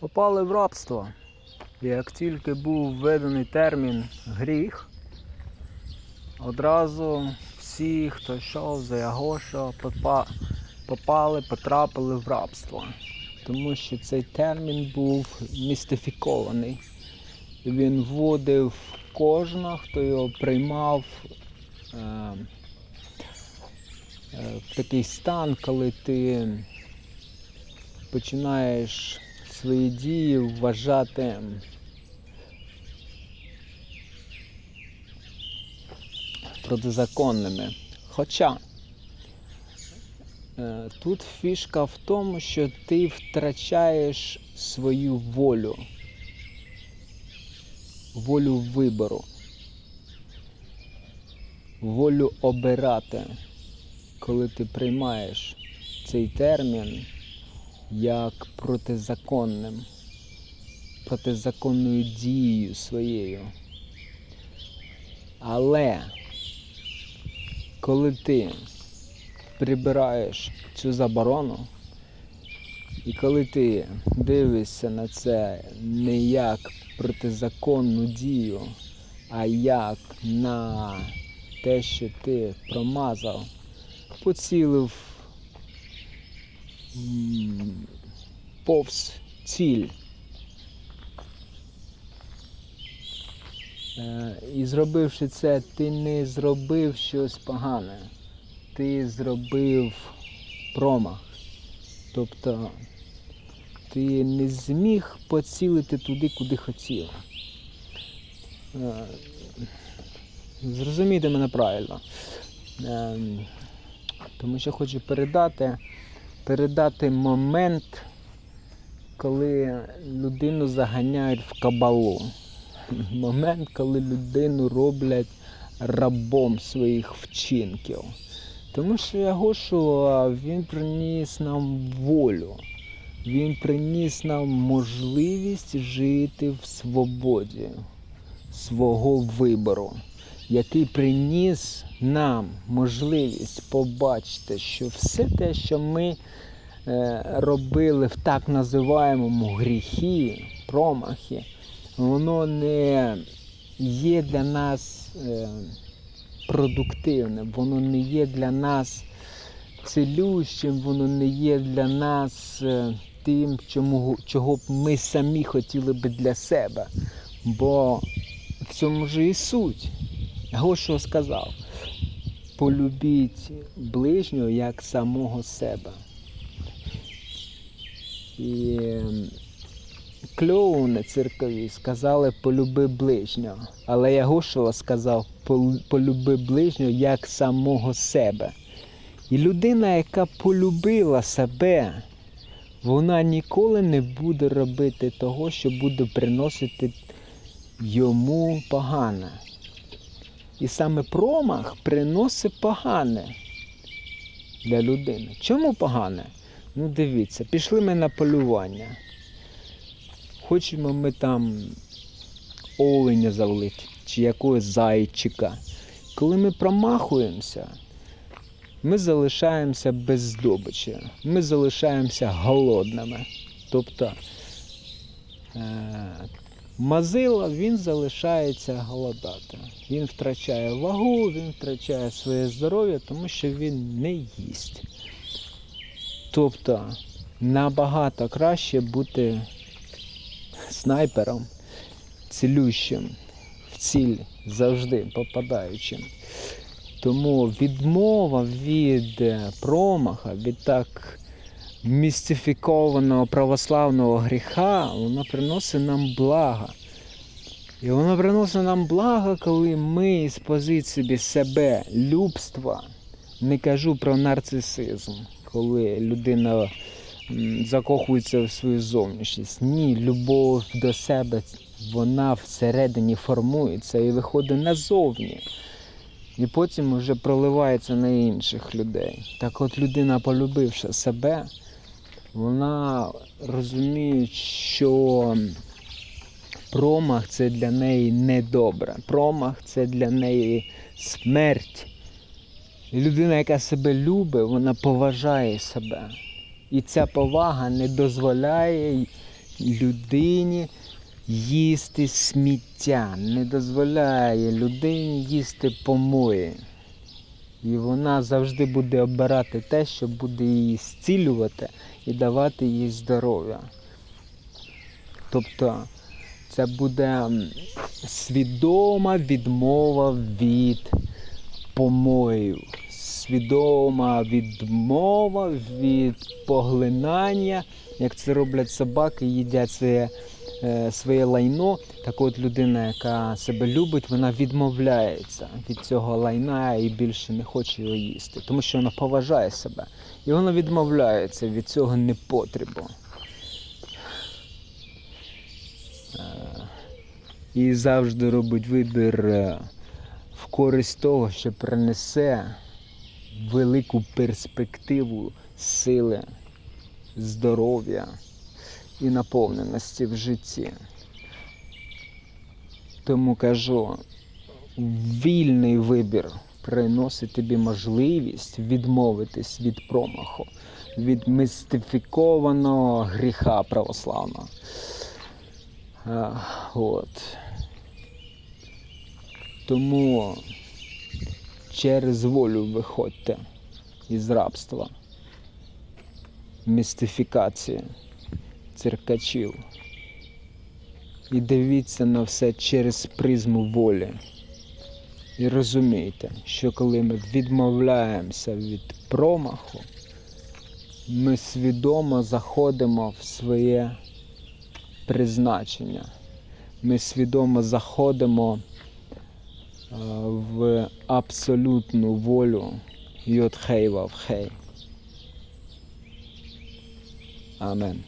попали в рабство. Як тільки був введений термін гріх, одразу всі, хто йшов за Ягоша, попа- попали, потрапили в рабство. Тому що цей термін був містифікований. Він вводив кожного, хто його приймав е, е, в такий стан, коли ти починаєш свої дії вважати. Протизаконними. Хоча е, тут фішка в тому, що ти втрачаєш свою волю, волю вибору, волю обирати, коли ти приймаєш цей термін як протизаконним, протизаконною дією своєю. Але коли ти прибираєш цю заборону, і коли ти дивишся на це не як протизаконну дію, а як на те, що ти промазав, поцілив повз ціль. Е, І зробивши це, ти не зробив щось погане. Ти зробив промах. Тобто ти не зміг поцілити туди, куди хотів. Е, Зрозумійте мене правильно. Е, Тому що хочу передати, передати момент, коли людину заганяють в кабалу. Момент, коли людину роблять рабом своїх вчинків. Тому що Ягошуа, він приніс нам волю, він приніс нам можливість жити в свободі свого вибору, який приніс нам можливість побачити, що все те, що ми е, робили в так називаємому гріхі, промахи, воно не є для нас е, продуктивним, воно не є для нас цілющим, воно не є для нас е, тим, чому, чого б ми самі хотіли би для себе. Бо в цьому ж і суть. Гошо сказав: полюбіть ближнього як самого себе. І ем, клоуни циркові сказали полюби ближнього. Але Ягошева сказав полюби ближнього як самого себе. І людина, яка полюбила себе, вона ніколи не буде робити того, що буде приносити йому погане. І саме промах приносить погане для людини. Чому погане? Ну дивіться, пішли ми на полювання. Хочемо ми там оленя завалити чи якогось зайчика. Коли ми промахуємося, ми залишаємося без здобичі, ми залишаємося голодними. Тобто е- мазила він залишається голодати. Він втрачає вагу, він втрачає своє здоров'я, тому що він не їсть. Тобто набагато краще бути снайпером, цілющим, в ціль завжди попадаючим. Тому відмова від промаха, від так містифікованого православного гріха, вона приносить нам благо. І вона приносить нам благо, коли ми з позиції себе любства, не кажу про нарцисизм, коли людина закохується в свою зовнішність. Ні, любов до себе, вона всередині формується і виходить назовні. І потім вже проливається на інших людей. Так от людина, полюбивши себе, вона розуміє, що промах це для неї недобре. Промах це для неї смерть. Людина, яка себе любить, вона поважає себе. І ця повага не дозволяє людині їсти сміття, не дозволяє людині їсти помої. І вона завжди буде обирати те, що буде її зцілювати і давати їй здоров'я. Тобто це буде свідома відмова від помоїв, свідома відмова від поглинання, як це роблять собаки, їдять своє, своє лайно. Так от людина, яка себе любить, вона відмовляється від цього лайна і більше не хоче його їсти, тому що вона поважає себе. І вона відмовляється від цього непотребу. Е, І завжди робить вибір е, в користь того, що принесе велику перспективу сили, здоров'я і наповненості в житті. Тому кажу, вільний вибір приносить тобі можливість відмовитись від промаху, від містифікованого гріха православного. А, от. Тому через волю виходьте із рабства, містифікації, циркачів. І дивіться на все через призму волі. І розумійте, що коли ми відмовляємося від промаху, ми свідомо заходимо в своє призначення. Ми свідомо заходимо е, в абсолютну волю Йод-Хей Амен.